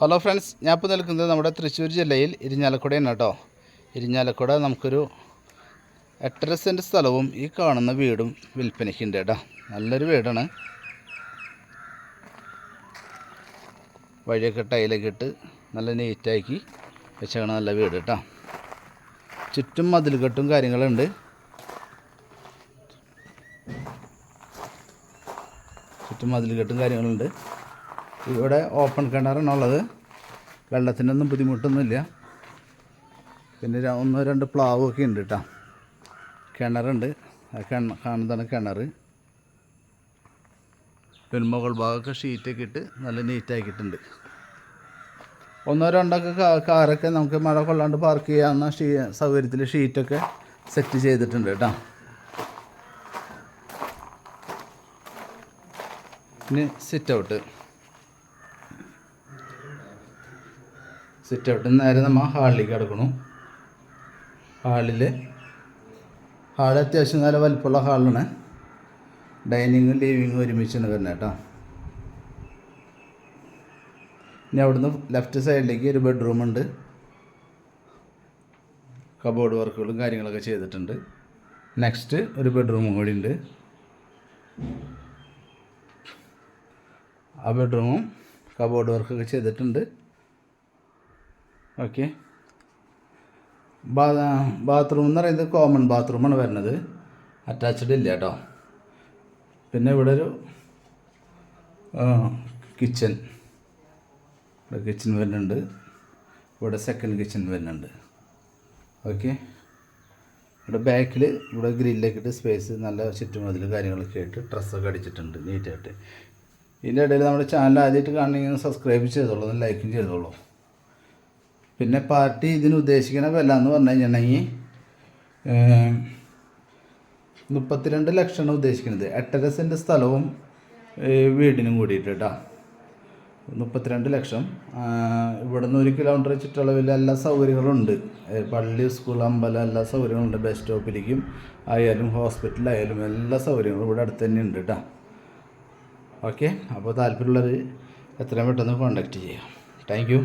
Hello friends ഞാൻ ഇപ്പോൾ നിൽക്കുന്നത് നമ്മുടെ തൃശ്ശൂർ ജില്ലയിൽ ഇരിഞ്ഞാലക്കുടയാണ് കേട്ടോ. ഇരിഞ്ഞാലക്കുട നമുക്കൊരു എട്ടര സെന്റ് സ്ഥലവും ഈ കാണുന്ന വീടും വിൽപ്പനയ്ക്കുണ്ട് കേട്ടോ. നല്ലൊരു വീടാണ്. വഴിയൊക്കെ ടൈലൊക്കെ ഇട്ട് നല്ല നീറ്റാക്കി വെച്ചാണ് നല്ല വീട് കേട്ടോ. ചുറ്റും മതിലുകെട്ടും കാര്യങ്ങളുണ്ട്. ചുറ്റും മതിലുകെട്ടും കാര്യങ്ങളുണ്ട്. ഇവിടെ ഓപ്പൺ കിണറാണുള്ളത് വെള്ളത്തിനൊന്നും ബുദ്ധിമുട്ടൊന്നുമില്ല. പിന്നെ ഒന്നോ രണ്ട് പ്ലാവൊക്കെ ഉണ്ട് കേട്ടോ കിണറുണ്ട്. കിണ കാണുന്നതാണ് കിണർ പിന്നെ ഭാഗമൊക്കെ ഷീറ്റൊക്കെ ഇട്ട് നല്ല നീറ്റാക്കിയിട്ടുണ്ട് ഒന്നോ രണ്ടൊക്കെ കാറൊക്കെ നമുക്ക് മഴ കൊള്ളാണ്ട് പാർക്ക് ചെയ്യാവുന്ന ഷീ സൗകര്യത്തിൽ ഷീറ്റൊക്കെ സെറ്റ് ചെയ്തിട്ടുണ്ട് കേട്ടോ പിന്നെ സിറ്റ് ഔട്ട് സിറ്റ് ഔട്ടിൽ നേരെ നമ്മൾ ഹാളിലേക്ക് കിടക്കണു. ഹാളിൽ ഹാൾ അത്യാവശ്യം നല്ല വലിപ്പമുള്ള ഹാളാണ്. ഡൈനിങ്ങും ലിവിങ്ങും ഒരുമിച്ചാണ് വരുന്നത് കേട്ടോ. ഇനി അവിടുന്ന് ലെഫ്റ്റ് സൈഡിലേക്ക് ഒരു ബെഡ്റൂം ഉണ്ട്. കബോർഡ് വർക്കുകളും കാര്യങ്ങളൊക്കെ ചെയ്തിട്ടുണ്ട്. നെക്സ്റ്റ് ഒരു ബെഡ്റൂമും കൂടി ഉണ്ട്. ആ ബെഡ്റൂമും കബോർഡ് വർക്കൊക്കെ ചെയ്തിട്ടുണ്ട്. ഓക്കെ. ബാത്റൂം എന്ന് പറയുന്നത് കോമൺ ബാത്റൂമാണ് വരുന്നത്. അറ്റാച്ച്ഡ് ഇല്ല കേട്ടോ. പിന്നെ ഇവിടെ ഒരു കിച്ചൺ ഇവിടെ കിച്ചൺ വരുന്നുണ്ട്. ഇവിടെ സെക്കൻഡ് കിച്ചൺ വരുന്നുണ്ട്. ഓക്കെ ഇവിടെ ബാക്കിൽ ഇവിടെ ഗ്രില്ലൊക്കെ ഇട്ട് സ്പേസ് നല്ല ചുറ്റുമതിൽ കാര്യങ്ങളൊക്കെ ആയിട്ട് ഡ്രസ്സൊക്കെ അടിച്ചിട്ടുണ്ട് നീറ്റായിട്ട് ഇതിന്റെ ഇടയിൽ നമ്മുടെ ചാനൽ ആദ്യമായിട്ട് കാണണമെങ്കിൽ സബ്സ്ക്രൈബ് ചെയ്തോളൂ ലൈക്കും ചെയ്തോളൂ. പിന്നെ പാർട്ടി ഇതിന് ഉദ്ദേശിക്കുന്ന വില എന്ന് പറഞ്ഞു കഴിഞ്ഞിട്ടുണ്ടെങ്കിൽ മുപ്പത്തിരണ്ട് ലക്ഷമാണ് ഉദ്ദേശിക്കുന്നത്. എട്ടര സെന്റ് സ്ഥലവും വീടിനും കൂടിയിട്ട് കേട്ടോ. മുപ്പത്തിരണ്ട് ലക്ഷം. ഇവിടെ നിന്ന് ഒരു കിലോമീറ്റർ ചുറ്റളവിൽ എല്ലാ സൗകര്യങ്ങളുണ്ട്. പള്ളി സ്കൂൾ അമ്പലം എല്ലാ സൗകര്യങ്ങളുണ്ട്. ബസ് സ്റ്റോപ്പിലേക്കും ആയാലും ഹോസ്പിറ്റലായാലും എല്ലാ സൗകര്യങ്ങളും ഇവിടെ അടുത്ത് തന്നെ ഉണ്ട് കേട്ടോ. ഓക്കെ അപ്പോൾ താല്പര്യമുള്ളവർ എത്രയും പെട്ടെന്ന് കോൺടാക്റ്റ് ചെയ്യാം. താങ്ക്